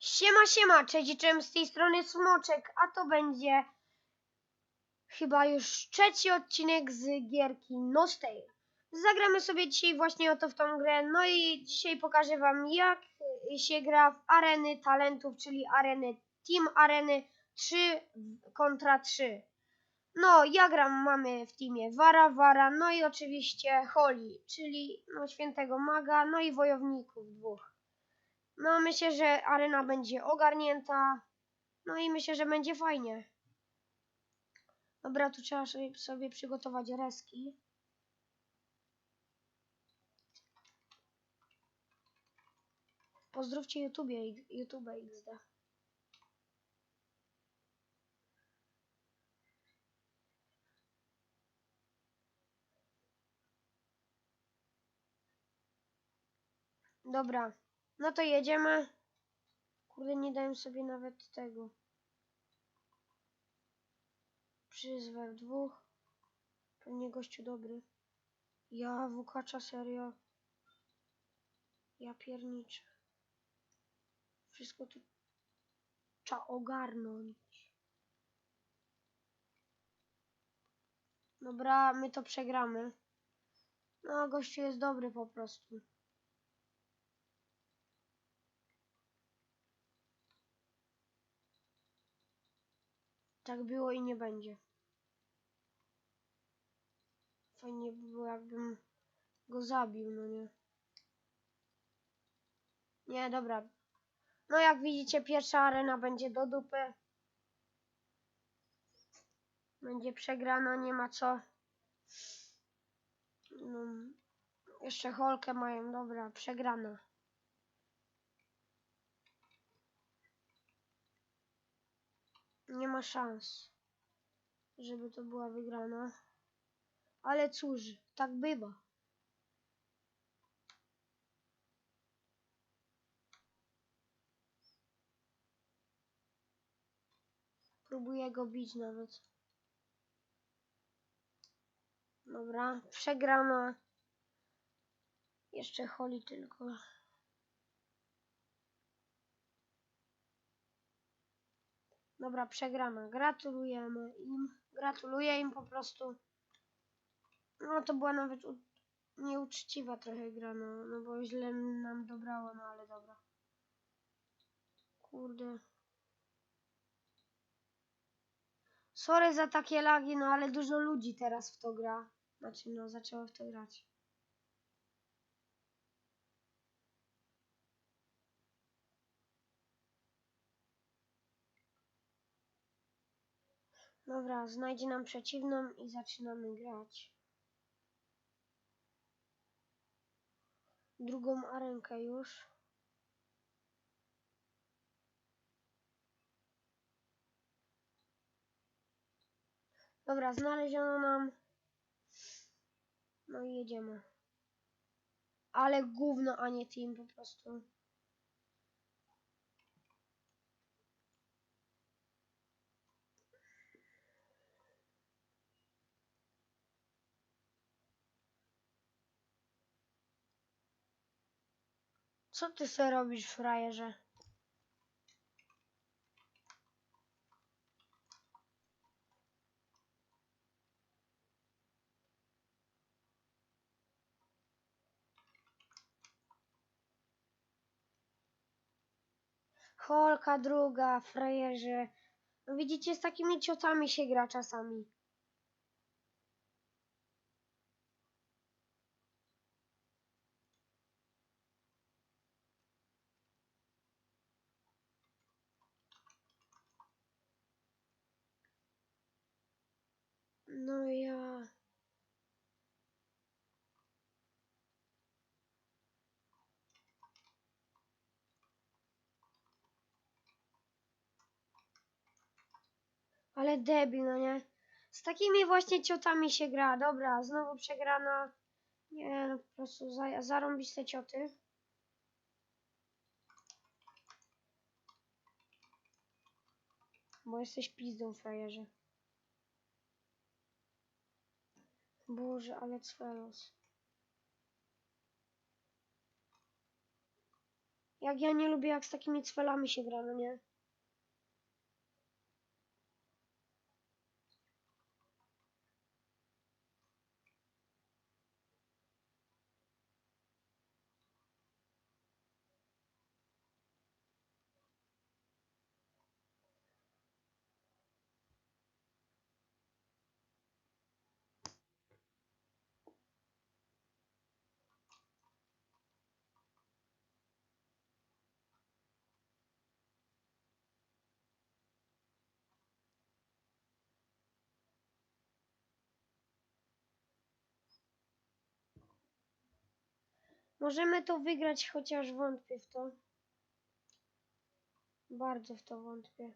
Siema, siema, cześć, czym z tej strony Smoczek, a to będzie chyba już trzeci odcinek z gierki No Stale. Zagramy sobie dzisiaj właśnie oto w tą grę, no i dzisiaj pokażę wam jak się gra w areny talentów, czyli areny Team Areny 3 kontra 3. No, ja gram, mamy w teamie Wara, Wara, no i oczywiście Holly, czyli no, świętego maga, no i wojowników dwóch. No, myślę, że arena będzie ogarnięta. No i myślę, że będzie fajnie. Dobra, tu trzeba sobie, przygotować reski. Pozdrówcie YouTube, YouTube XD. Dobra, no to jedziemy. Kurde, nie dałem sobie nawet tego. Przyzwę dwóch. Pewnie gościu dobry. Ja, wukacza, serio. Ja pierniczę. Wszystko tu trzeba ogarnąć. Dobra, my to przegramy. No, gościu jest dobry po prostu. Tak było i nie będzie. Fajnie by było, jakbym go zabił, no nie. Nie, dobra. No jak widzicie, pierwsza arena będzie do dupy. Będzie przegrana, nie ma co. No, jeszcze holkę mają, dobra, przegrana. Nie ma szans, żeby to była wygrana. Ale cóż, tak bywa. Próbuję go bić nawet. Dobra, przegrana. Jeszcze Holly tylko. Dobra, przegrana. Gratulujemy im. Gratuluję im po prostu. No to była nawet nieuczciwa trochę gra, no, no bo źle nam dobrało, no ale dobra. Kurde. Sorry za takie lagi, no ale dużo ludzi teraz w to gra. Znaczy, no zaczęło w to grać. Dobra, znajdzie nam przeciwną i zaczynamy grać. Drugą arenkę już. Dobra, znaleziono nam. No i jedziemy. Ale gówno, a nie team po prostu. Co ty sobie robisz, frajerze? Holka druga, frajerze. Widzicie, z takimi ciotami się gra czasami. No ja... Ale debil, no nie? Z takimi właśnie ciotami się gra. Dobra, znowu przegrana. Nie, no po prostu za, zarąbić te cioty. Bo jesteś pizdą, frajerze. Boże, ale cwelos. Jak ja nie lubię, jak z takimi cwelami się gra, no nie? Możemy to wygrać, chociaż wątpię w to. Bardzo w to wątpię.